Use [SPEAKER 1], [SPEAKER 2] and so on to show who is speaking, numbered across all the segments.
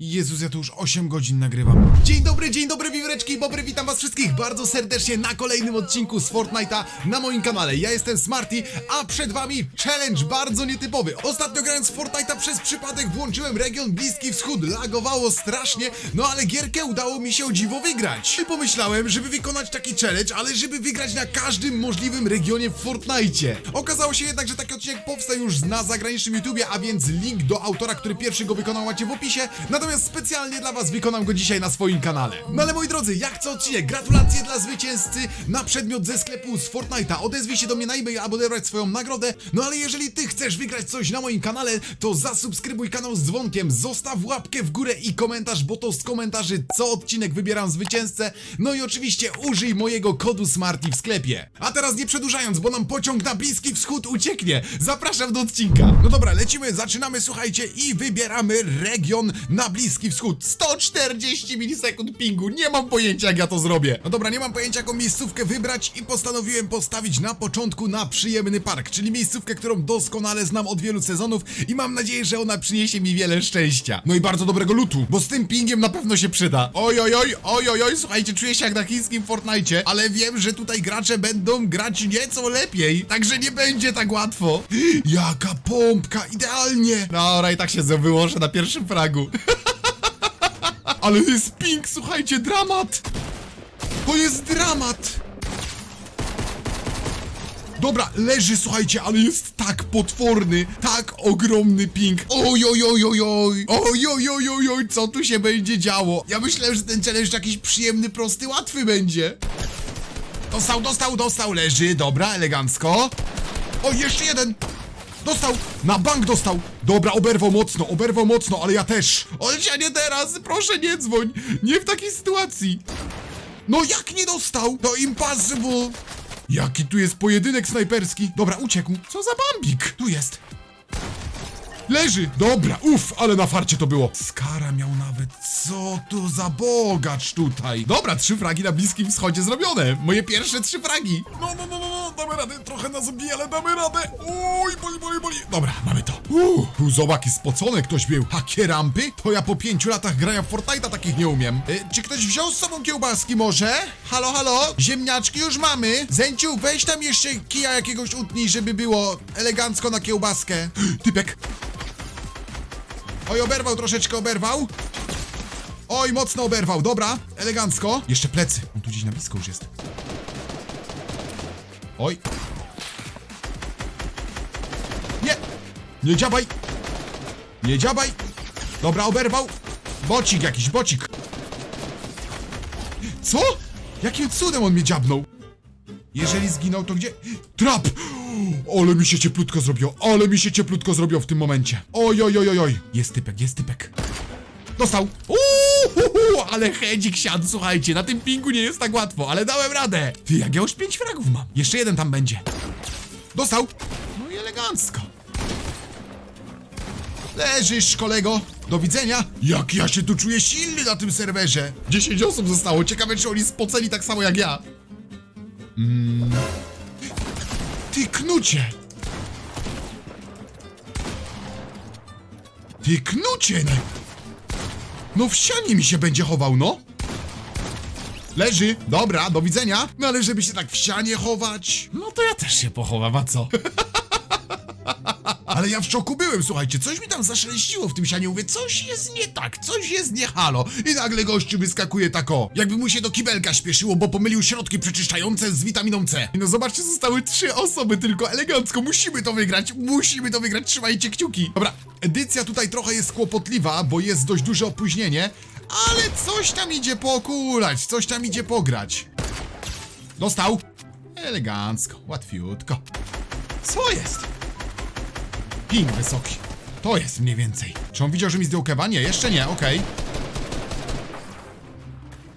[SPEAKER 1] Jezus, ja tu już 8 godzin nagrywam. Dzień dobry, dzień dobry, wiwreczki i bobry, witam was wszystkich bardzo serdecznie na kolejnym odcinku z Fortnite'a na moim kanale. Ja jestem Smarty, a przed wami challenge bardzo nietypowy. Ostatnio grając w Fortnite'a przez przypadek włączyłem region Bliski Wschód. Lagowało strasznie, no ale gierkę udało mi się o dziwo wygrać. I pomyślałem, żeby wykonać taki challenge, ale żeby wygrać na każdym możliwym regionie w Fortnite'cie. Okazało się jednak, że taki odcinek powstał już na zagranicznym YouTubie, a więc link do autora, który pierwszy go wykonał macie w opisie. Natomiast specjalnie dla was wykonam go dzisiaj na swoim kanale. No ale moi drodzy, jak co odcinek, gratulacje dla zwycięzcy na przedmiot ze sklepu z Fortnite'a. Odezwij się do mnie na e-mail, aby odebrać swoją nagrodę. No ale jeżeli ty chcesz wygrać coś na moim kanale, to zasubskrybuj kanał z dzwonkiem, zostaw łapkę w górę i komentarz, bo to z komentarzy co odcinek wybieram zwycięzcę. No i oczywiście użyj mojego kodu SMARTY w sklepie. A teraz nie przedłużając, bo nam pociąg na Bliski Wschód ucieknie. Zapraszam do odcinka. No dobra, lecimy, zaczynamy, słuchajcie, i wybieramy region na Bliski Wschód. 140 milisekund pingu, nie mam pojęcia jak ja to zrobię. No dobra, nie mam pojęcia jaką miejscówkę wybrać i postanowiłem postawić na początku na przyjemny park, czyli miejscówkę, którą doskonale znam od wielu sezonów i mam nadzieję, że ona przyniesie mi wiele szczęścia. No i bardzo dobrego lutu, bo z tym pingiem na pewno się przyda. Oj, oj, oj, oj, oj, oj, słuchajcie, czuję się jak na chińskim Fortnite, ale wiem, że tutaj gracze będą grać nieco lepiej, także nie będzie tak łatwo. Jaka pompka, idealnie. Dobra, i tak się wyłożę na pierwszym fragu. Ale jest ping, słuchajcie, dramat! To jest dramat! Dobra, leży, słuchajcie, ale jest tak potworny, tak ogromny ping. Oj, oj, oj, oj, oj, oj, oj, oj, oj, oj, co tu się będzie działo? Ja myślałem, że ten challenge jakiś przyjemny, prosty, łatwy będzie. Dostał, dostał, dostał, leży, dobra, elegancko. O, jeszcze jeden! Dostał! Na bank dostał! Dobra, oberwał mocno, oberwał mocno, ale ja też! Olcia, nie teraz! Proszę nie dzwoń! Nie w takiej sytuacji! No jak nie dostał? To impossible! Jaki tu jest pojedynek snajperski? Dobra, uciekł. Co za bambik? Tu jest. Leży! Dobra, uff, ale na farcie to było. Skara miał nawet. Co to za bogacz tutaj? Dobra, trzy fragi na Bliskim Wschodzie zrobione. Moje pierwsze trzy fragi. No, no, no, radę. Trochę nas bije, ale damy radę. Uj, boli, boli, boli. Dobra, mamy to. Uuu, tu zobacz, i spocone ktoś był. Hakie rampy? To ja po pięciu latach grania w Fortnite'a takich nie umiem. Y, czy ktoś wziął z sobą kiełbaski może? Halo, halo? Ziemniaczki już mamy. Zęciu, weź tam jeszcze kija jakiegoś utnij, żeby było elegancko na kiełbaskę. Typek. Oj, oberwał troszeczkę, oberwał. Oj, mocno oberwał, dobra, elegancko. Jeszcze plecy, on tu gdzieś na blisko już jest. Oj. Nie, nie dziabaj. Nie dziabaj. Dobra, oberwał. Bocik jakiś, bocik. Co? Jakim cudem on mnie dziabnął? Jeżeli zginął, to gdzie? Trap! Ale mi się cieplutko zrobiło, ale mi się cieplutko zrobiło w tym momencie. Oj, oj, oj, oj, oj. Jest typek, jest typek. Dostał. Uuu, ale hedzik siadł, słuchajcie, na tym pingu nie jest tak łatwo, ale dałem radę. Ty, jak ja już pięć fragów mam. Jeszcze jeden tam będzie. Dostał. No i elegancko. Leżysz, kolego. Do widzenia. Jak ja się tu czuję silny na tym serwerze. 10 osób zostało. Ciekawe, czy oni spoceli tak samo jak ja. Ty knucie! Ty knucie! Nie. No w ścianie mi się będzie chował, no! Leży, dobra, do widzenia. No ale żeby się tak w ścianie chować, no to ja też się pochowam, a co? Ale ja w szoku byłem, słuchajcie, coś mi tam zaszeleściło w tym sianie, mówię, coś jest nie tak, coś jest nie halo. I nagle gościu wyskakuje tako, jakby mu się do kibelka śpieszyło, bo pomylił środki przeczyszczające z witaminą C. No zobaczcie, zostały trzy osoby tylko, elegancko, musimy to wygrać, musimy to wygrać, trzymajcie kciuki. Dobra, edycja tutaj trochę jest kłopotliwa, bo jest dość duże opóźnienie, ale coś tam idzie pokulać, coś tam idzie pograć. Dostał. Elegancko, łatwiutko. Co jest? Ping wysoki. To jest mniej więcej. Czy on widział, że mi zdjął? Nie, jeszcze nie, okej.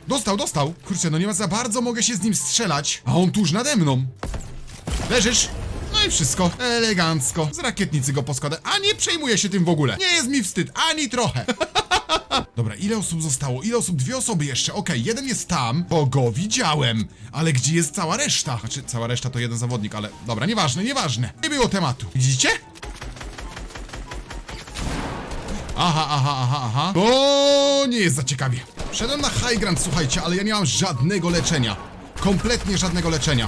[SPEAKER 1] Dostał, dostał. Kurczę, no nie ma za bardzo, mogę się z nim strzelać. A on tuż nade mną. Leżysz? No i wszystko. Elegancko. Z rakietnicy go poskładę. A nie przejmuję się tym w ogóle. Nie jest mi wstyd, ani trochę. Dobra, ile osób zostało? Ile osób? Dwie osoby jeszcze. Okej, jeden jest tam, bo go widziałem. Ale gdzie jest cała reszta? Znaczy, cała reszta to jeden zawodnik, ale dobra, nieważne, nieważne. Nie było tematu. Widzicie? Aha, aha, aha, aha. To nie jest za ciekawie. Wszedłem na high ground, słuchajcie, ale ja nie mam żadnego leczenia. Kompletnie żadnego leczenia.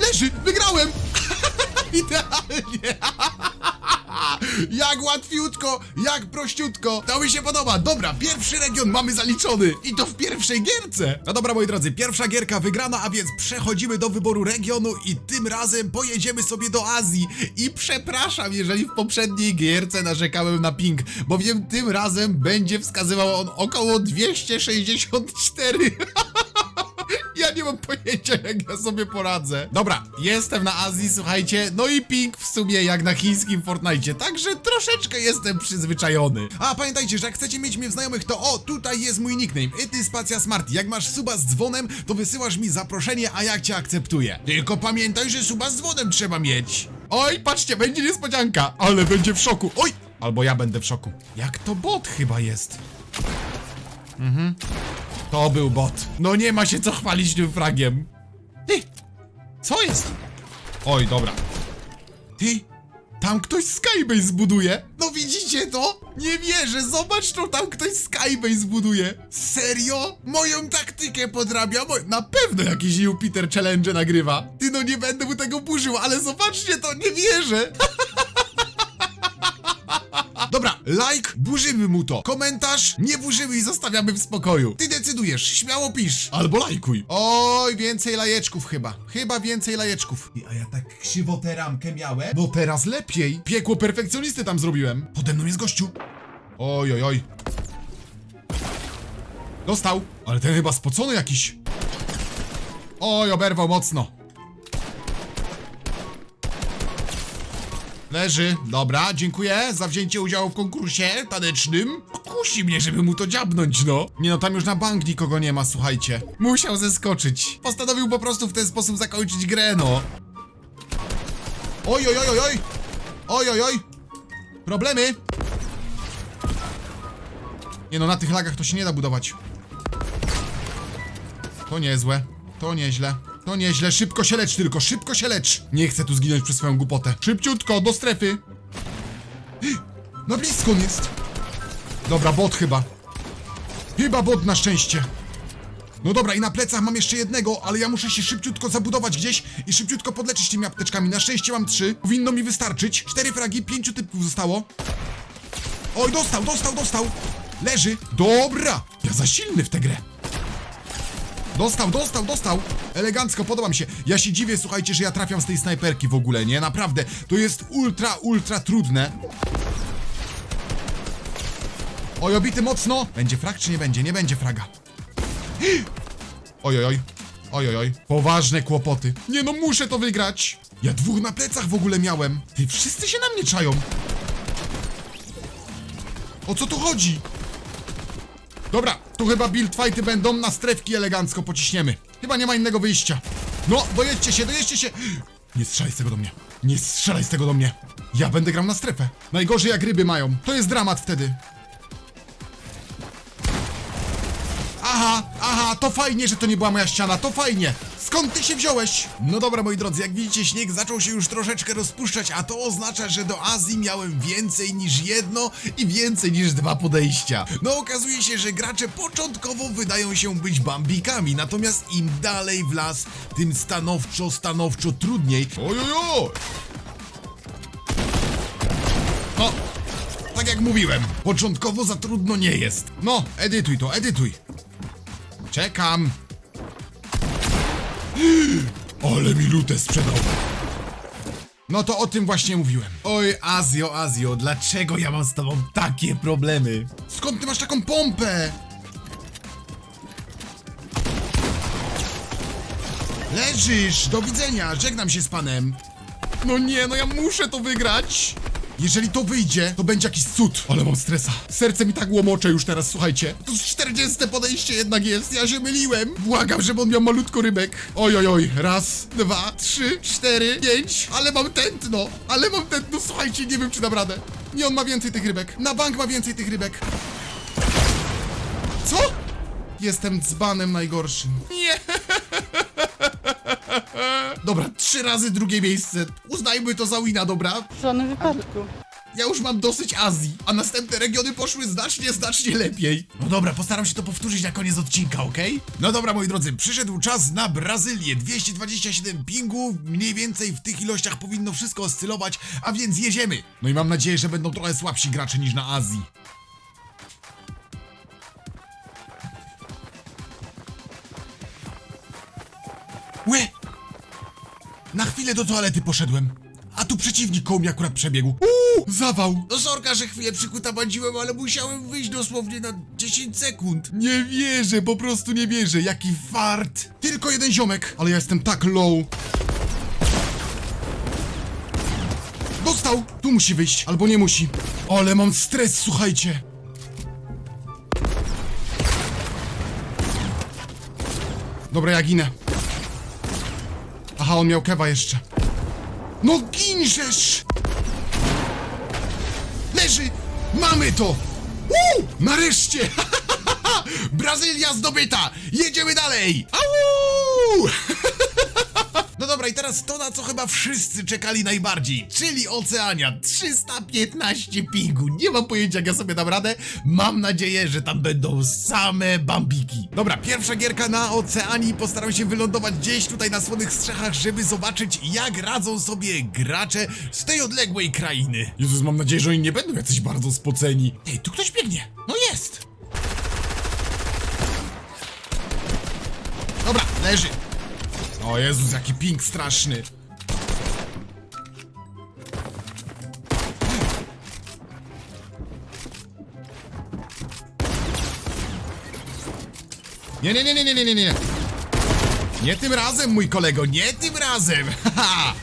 [SPEAKER 1] Leży! Wygrałem! Idealnie! Jak łatwiutko, jak prościutko. To mi się podoba. Dobra, pierwszy region mamy zaliczony. I to w pierwszej gierce. No dobra, moi drodzy, pierwsza gierka wygrana, a więc przechodzimy do wyboru regionu i tym razem pojedziemy sobie do Azji. I przepraszam, jeżeli w poprzedniej gierce narzekałem na ping, bowiem tym razem będzie wskazywał on około 264. Ja nie mam pojęcia, jak ja sobie poradzę. Dobra, jestem na Azji, słuchajcie. No i ping w sumie jak na chińskim Fortnite, także troszeczkę jestem przyzwyczajony. A pamiętajcie, że jak chcecie mieć mnie w znajomych, to o, tutaj jest mój nickname, Ety Spacja Smarty. Jak masz suba z dzwonem, to wysyłasz mi zaproszenie, a jak cię akceptuję. Tylko pamiętaj, że suba z dzwonem trzeba mieć. Oj, patrzcie, będzie niespodzianka, ale będzie w szoku. Oj, albo ja będę w szoku. Jak to bot chyba jest. To był bot. No nie ma się co chwalić tym fragiem. Ty! Co jest? Oj, dobra. Ty! Tam ktoś Skybase zbuduje! No widzicie to? Nie wierzę, zobacz to, tam ktoś Skybase zbuduje! Serio? Moją taktykę podrabia, na pewno jakiś Jupiter Challenge nagrywa. Ty no nie będę mu tego burzył, ale zobaczcie to, nie wierzę! Like, burzymy mu to. Komentarz, nie burzymy i zostawiamy w spokoju. Ty decydujesz, śmiało pisz. Albo lajkuj. Oj, więcej lajeczków chyba. Chyba więcej lajeczków. I, a ja tak krzywo tę ramkę miałem? No teraz lepiej. Piekło perfekcjonisty tam zrobiłem. Pode mną jest gościu. Oj, oj, oj. Dostał. Ale ten chyba spocony jakiś. Oj, oberwał mocno. Leży. Dobra, dziękuję za wzięcie udziału w konkursie tanecznym. Kusi mnie, żeby mu to dziabnąć, no. Nie no, tam już na bank nikogo nie ma, słuchajcie. Musiał zeskoczyć. Postanowił po prostu w ten sposób zakończyć grę, no. Oj, oj, oj, oj, oj. Oj, oj, oj. Problemy. Nie no, na tych lagach to się nie da budować. To niezłe. To nieźle. To nieźle. Szybko się lecz tylko, szybko się lecz. Nie chcę tu zginąć przez swoją głupotę. Szybciutko, do strefy. Na blisko on jest. Dobra, bot chyba. Chyba bot na szczęście. No dobra, i na plecach mam jeszcze jednego, ale ja muszę się szybciutko zabudować gdzieś i szybciutko podleczyć tymi apteczkami. Na szczęście mam trzy. Powinno mi wystarczyć. Cztery fragi, pięciu typów zostało. Oj, dostał, dostał, dostał. Leży. Dobra. Ja za silny w tę grę. Dostał, dostał, dostał! Elegancko, podoba mi się. Ja się dziwię, słuchajcie, że ja trafiam z tej snajperki w ogóle, nie? Naprawdę, to jest ultra, ultra trudne. Oj, obity mocno! Będzie frag czy nie będzie? Nie będzie fraga. Oj, oj, oj. Oj, oj, oj. Poważne kłopoty. Nie no, muszę to wygrać! Ja dwóch na plecach w ogóle miałem. Ty, wszyscy się na mnie czają. O co tu chodzi? Dobra, tu chyba build fighty będą, na strefki elegancko pociśniemy. Chyba nie ma innego wyjścia. No, dojedźcie się, dojedźcie się! Nie strzelaj z tego do mnie. Nie strzelaj z tego do mnie. Ja będę grał na strefę. Najgorzej jak ryby mają. To jest dramat wtedy. Aha, aha, to fajnie, że to nie była moja ściana, to fajnie. Skąd ty się wziąłeś? No dobra, moi drodzy, jak widzicie, śnieg zaczął się już troszeczkę rozpuszczać, a to oznacza, że do Azji miałem więcej niż jedno i więcej niż dwa podejścia. No okazuje się, że gracze początkowo wydają się być bambikami, natomiast im dalej w las, tym stanowczo, stanowczo trudniej. Ojojo! No, tak jak mówiłem, początkowo za trudno nie jest. No, edytuj to, edytuj. Czekam. Ale mi lutę sprzedał. No to o tym właśnie mówiłem. Oj, Azjo, Azjo, dlaczego ja mam z tobą takie problemy? Skąd ty masz taką pompę? Leżysz, do widzenia, żegnam się z panem. No nie, no ja muszę to wygrać. Jeżeli to wyjdzie, to będzie jakiś cud. Ale mam stresa. Serce mi tak łomocze już teraz, słuchajcie. To z 40 podejście jednak jest, ja się myliłem. Błagam, żeby on miał malutko rybek. Oj, oj, oj. Raz, dwa, trzy, cztery, pięć. Ale mam tętno. Ale mam tętno, słuchajcie, nie wiem czy dam radę. Nie, on ma więcej tych rybek. Na bank ma więcej tych rybek. Co? Jestem dzbanem najgorszym. Nie. Dobra, trzy razy drugie miejsce. Uznajmy to za wina, dobra?
[SPEAKER 2] W żadnym wypadku.
[SPEAKER 1] Ja już mam dosyć Azji, a następne regiony poszły znacznie, znacznie lepiej. No dobra, postaram się to powtórzyć na koniec odcinka, okej? No dobra, moi drodzy, przyszedł czas na Brazylię. 227 pingu, mniej więcej w tych ilościach powinno wszystko oscylować, a więc jedziemy. No i mam nadzieję, że będą trochę słabsi gracze niż na Azji. Łe! Na chwilę do toalety poszedłem. A tu przeciwnik koło mnie akurat przebiegł. Uuu, zawał! No sorka, że chwilę przykutabandziłem, ale musiałem wyjść dosłownie na 10 sekund. Nie wierzę, po prostu nie wierzę. Jaki fart! Tylko jeden ziomek, ale ja jestem tak low. Dostał! Tu musi wyjść, albo nie musi. Ale mam stres, słuchajcie. Dobra, ja ginę. Aha, on miał kewa jeszcze. No ginżesz! Leży! Mamy to! Uuu! Nareszcie! Brazylia zdobyta! Jedziemy dalej! Dobra, i teraz to, na co chyba wszyscy czekali najbardziej, czyli Oceania. 315 pingu. Nie mam pojęcia, jak ja sobie dam radę. Mam nadzieję, że tam będą same bambiki. Dobra, pierwsza gierka na Oceanii. Postaram się wylądować gdzieś tutaj na słonych strzechach, żeby zobaczyć, jak radzą sobie gracze z tej odległej krainy. Jezus, mam nadzieję, że oni nie będą jacyś bardzo spoceni. Ej, tu ktoś biegnie. No jest! Dobra, leży. O Jezus, jaki ping straszny. Nie, nie, nie, nie, nie, nie, nie, nie. Nie tym razem, mój kolego, nie tym razem. Haha.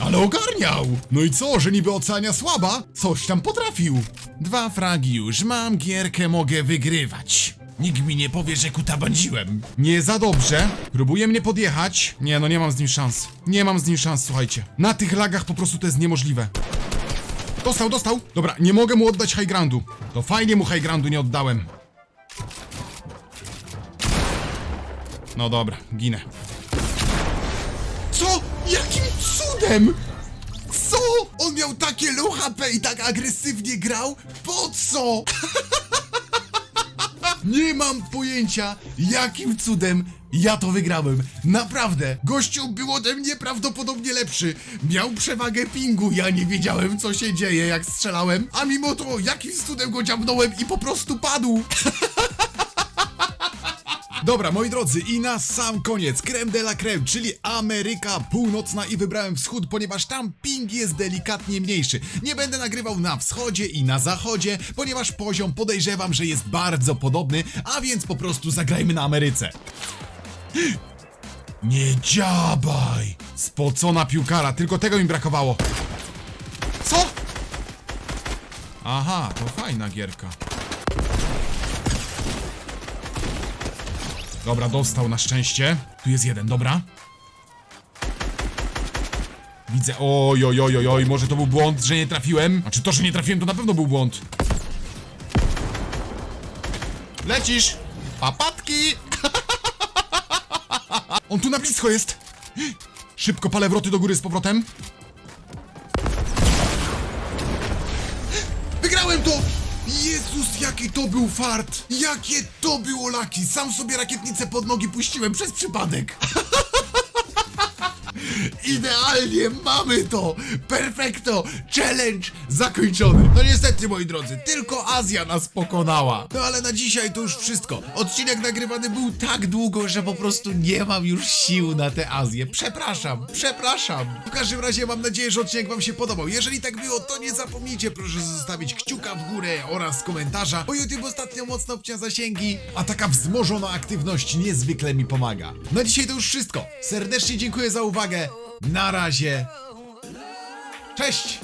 [SPEAKER 1] Ale ogarniał! No i co, że niby Oceania słaba? Coś tam potrafił. Dwa fragi już, mam gierkę, mogę wygrywać. Nikt mi nie powie, że kutabandziłem. Nie za dobrze. Próbuje mnie podjechać. Nie, no nie mam z nim szans. Nie mam z nim szans, słuchajcie. Na tych lagach po prostu to jest niemożliwe. Dostał, dostał. Dobra, nie mogę mu oddać high groundu. To fajnie mu high groundu nie oddałem. No dobra, ginę. Co? Jakim cudem? Co? On miał takie low HP i tak agresywnie grał? Po co? Nie mam pojęcia, jakim cudem ja to wygrałem. Naprawdę, gościu był ode mnie prawdopodobnie lepszy. Miał przewagę pingu, ja nie wiedziałem co się dzieje jak strzelałem, a mimo to jakimś cudem go dziabnąłem i po prostu padł. Dobra, moi drodzy, i na sam koniec creme de la creme, czyli Ameryka Północna i wybrałem wschód, ponieważ tam ping jest delikatnie mniejszy. Nie będę nagrywał na wschodzie i na zachodzie, ponieważ poziom podejrzewam, że jest bardzo podobny, a więc po prostu zagrajmy na Ameryce. Nie dziabaj! Spocona piłkara, tylko tego mi brakowało. Co? Aha, to fajna gierka. Dobra, dostał na szczęście. Tu jest jeden, dobra. Widzę, oj, oj, oj, oj, może to był błąd, że nie trafiłem. Znaczy to, że nie trafiłem, to na pewno był błąd. Lecisz! Papatki! On tu na blisko jest! Szybko palę wroty do góry z powrotem. Jaki to był fart! Jakie to było laki! Sam sobie rakietnicę pod nogi puściłem przez przypadek. Idealnie, mamy to! Perfekto! Challenge zakończony! No niestety, moi drodzy, tylko Azja nas pokonała. No ale na dzisiaj to już wszystko. Odcinek nagrywany był tak długo, że po prostu nie mam już sił na tę Azję. Przepraszam, przepraszam. W każdym razie mam nadzieję, że odcinek wam się podobał. Jeżeli tak było, to nie zapomnijcie proszę zostawić kciuka w górę oraz komentarza, bo YouTube ostatnio mocno obcina zasięgi, a taka wzmożona aktywność niezwykle mi pomaga. Na dzisiaj to już wszystko. Serdecznie dziękuję za uwagę. Na razie. Cześć!